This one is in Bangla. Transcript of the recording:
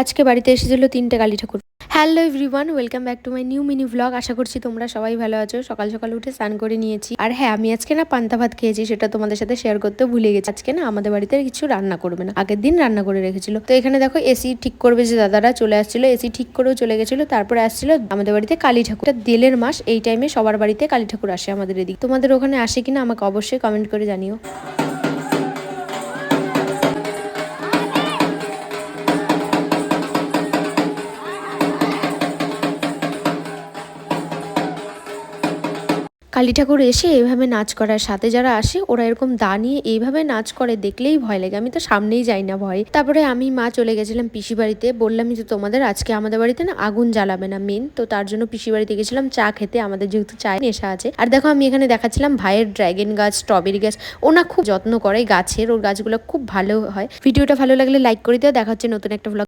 আজকে বাড়িতে এসেছিল তিনটে কালী ঠাকুর। Hello everyone welcome back to my new mini blog আশা করছি তোমরা সবাই ভালো আছো। সকাল সকাল উঠে স্নান করে নিয়েছি। আর হ্যাঁ আমি আজকে না পান্তা ভাত খেয়েছি, সেটা তোমাদের সাথে শেয়ার করতে ভুলে গেছি। আজকে না আমাদের বাড়িতে কিছু রান্না করবে না। আগের দিন রান্না করে রেখেছিল। তো এখানে দেখো এসি ঠিক করবে যে দাদারা চলে আসছিল। এসি ঠিক করেও চলে গেছিল। তারপরে আসছিল আমাদের বাড়িতে কালী ঠাকুর। দেলের মাস, এই টাইমে সবার বাড়িতে কালী ঠাকুর আসে আমাদের এদিকে। তোমাদের ওখানে আসে কিনা আমাকে অবশ্যই কমেন্ট করে জানিও। কালী ঠাকুর এসে এইভাবে নাচ করার সাথে যারা আসে, ওরা এরকম দাঁড়িয়ে এইভাবে নাচ করে দেখলেই ভয় লাগে। আমি তো সামনেই যাই না ভয়ে। তারপরে আমি মা চলে গেছিলাম পিসি বাড়িতে। বললাম যে, তোমাদের আজকে আমাদের বাড়িতে না আগুন জ্বালাবে না মেন তো তার জন্য পিসি বাড়িতে গেছিলাম চা খেতে। আমাদের যেহেতু চায় নেশা আছে। আর দেখো, আমি এখানে দেখাচ্ছিলাম ভাইয়ের ড্র্যাগন গাছ স্ট্রবেরি গাছ। ওনা খুব যত্ন করে গাছের। ওর গাছগুলো খুব ভালো হয়। ভিডিওটা ভালো লাগলে লাইক করে দিও। দেখা হচ্ছে নতুন একটা ভ্লগ